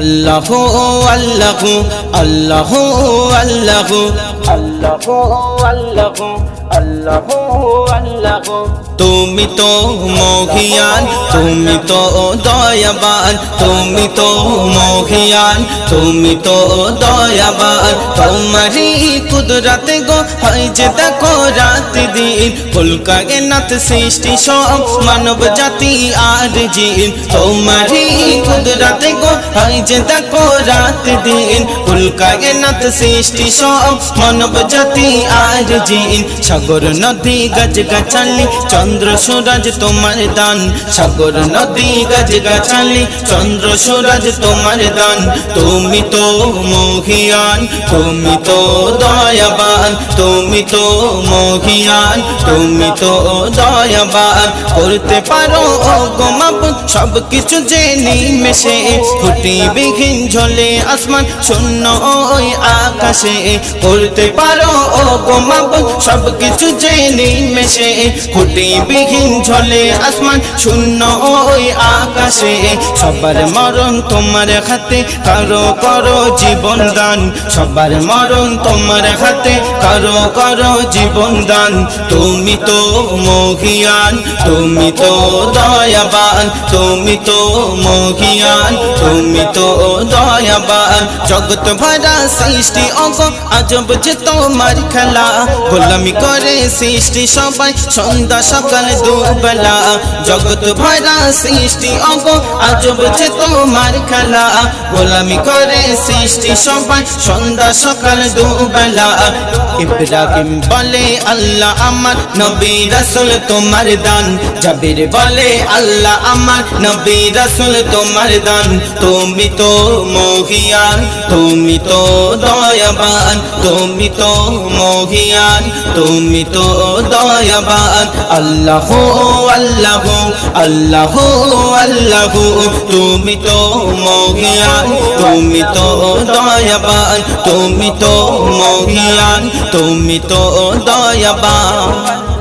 আল্লাহ আল্লাহ আল্লাহ আল্লাহ আল্লাহ আল্লাহ আল্লাহ আল্লাহ। তুমি তো মহিয়ান, তুমি তো দয়াবান, তুমি তো মহিয়ান, তুমি তো দয়াবান। তোমারই কুদরতে গো হয় যে দেখো রাত দিন। ফুলকাগে নাথ সৃষ্টি সব মানব জাতি আর জিন তোমারই কুদরতে গো, হয় যে দেখো রাত দিন। সৃষ্টি সব মানব জাতি আর জিন সাগর নদী গাছ গাছালি চন্দ্র সূরজ তোমার দান। সাগর নদী গাছ গাছালি চন্দ্র সূরজ তোমার দান। তুমি তো মহিয়ান, তুমি তো দয়াবান, তুমি তো মহিয়ান। তুমি তো দয়াবান, করতে পারো গোমাপ সব কিছু যে নিমেষে ফুটি বিঘিন ঝলে আসমান, শূন্য ওই আকাশে। করতে পারো ও গোমাপ সব কিছু যে নিমেষে ফুটি বিঘিন ঝলে আসমান, শূন্য ওই আকাশে সবার মরণ তোমার হাতে, কারও, করো জীবন দান। সবার মরণ তোমার হাতে, কারও, করো জীবন দান। তুমি তো মহিয়ান, তুমি তো দয়াবান। তুমি তো মহিয়ান, তুমি তো দয়াবান। জগৎ ভরা সৃষ্টি, অগ আজব যে তোমার খেলা। গোলামি করে সৃষ্টি সবাই, সন্ধ্যা সকাল দুবেলা। জগৎ ভরা সৃষ্টি অগ আজব যে তোমার খেলা। গোলামি করে সৃষ্টি সবাই। সন্ধ্যা সকাল দুবেলা। ইব্রাহিম বলে, আল্লাহ আমার নবী রাসূল তোমার দান। জাবির বলে, আল্লাহ আমার নবী রাসূল তোমার দান। তুমি তো মহিয়ান, তুমি তো দয়াবান, তুমি তো মহিয়ান, তুমি তো দয়াবান। আল্লাহ আল্লাহ আল্লাহ আল্লাহ তুমি তো মহিয়ান তুমি তো দয়াবান তুমি তো মহিয়ান তুমি তো দয়াবান।